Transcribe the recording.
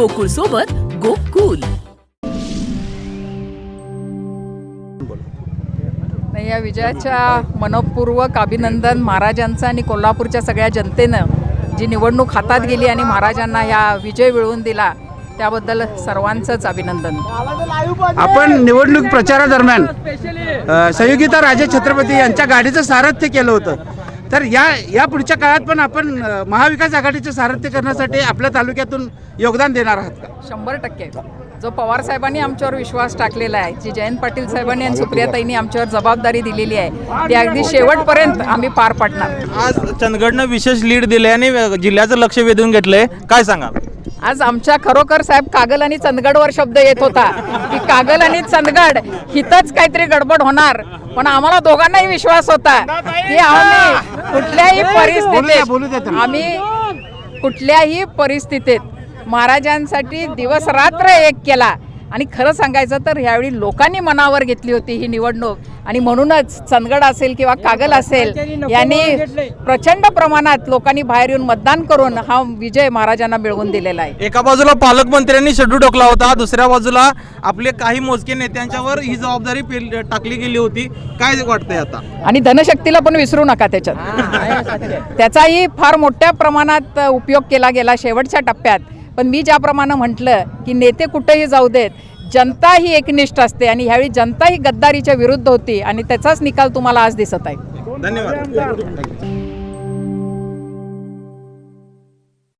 गोकुळ सोबत गोकुल. नाही या विजयाच्या मनपूर्वक अभिनंदन महाराजांचं आणि कोल्हापूरच्या सगळ्या जनतेनं जी निवडणूक हातात गेली आणि महाराजांना ह्या विजय मिळवून दिला त्याबद्दल सर्वांचंच अभिनंदन. आपण निवडणूक प्रचारादरम्यान संयोगिता राजे छत्रपती यांच्या गाडीचं सारथ्य केलं होतं. तर या या पुढच्या काळात पण आपण महाविकास आघाडीचं सारथ्य करण्यासाठी आपल्या तालुक्यातून योगदान देणार आहात का? शंभर टक्के. जो पवार साहेबांनी आमच्यावर विश्वास टाकलेला आहे जी जयंत पाटील साहेबांनी आणि सुप्रियाताईंनी आमच्यावर जबाबदारी दिलेली आहे ती अगदी शेवटपर्यंत आम्ही पार पाडणार. आज चंदगडनं विशेष लीड दिले आणि जिल्ह्याचं लक्ष वेधून घेतलंय. काय सांगाल? आज आमच्या खरोखर साहेब कागल आणि चंदगडवर शब्द येत होता. की कागल आणि चंदगड हिथंच काहीतरी गडबड होणार. पण आम्हाला दोघांनाही विश्वास होता की आम्ही कुठल्याही परिस्थितीत. आम्ही कुठल्याही परिस्थितीत महाराजांसाठी दिवस रात्र एक केला. आणि खरं सांगायचं तर ह्यावेळी लोकांनी मनावर घेतली होती ही निवडणूक. आणि म्हणूनच चंदगड असेल किंवा कागल असेल यांनी प्रचंड प्रमाणात लोकांनी बाहेर येऊन मतदान करून हा विजय महाराजांना मिळवून दिलेला आहे. एका बाजूला पालकमंत्र्यांनी शेड्यू टाकला होता दुसऱ्या बाजूला आपले काही मोजके नेत्यांच्यावर ही जबाबदारी टाकली गेली होती. काय वाटतंय आता? आणि धनशक्तीला पण विसरू नका त्याच्यात. त्याचाही फार मोठ्या प्रमाणात उपयोग केला गेला शेवटच्या टप्प्यात. पण मी ज्याप्रमाणे म्हटलं की नेते कुठेही जाऊ देत जनता ही एकनिष्ठ असते आणि ह्यावेळी जनता ही गद्दारीच्या विरुद्ध होती आणि त्याचाच निकाल तुम्हाला आज दिसत आहे. धन्यवाद.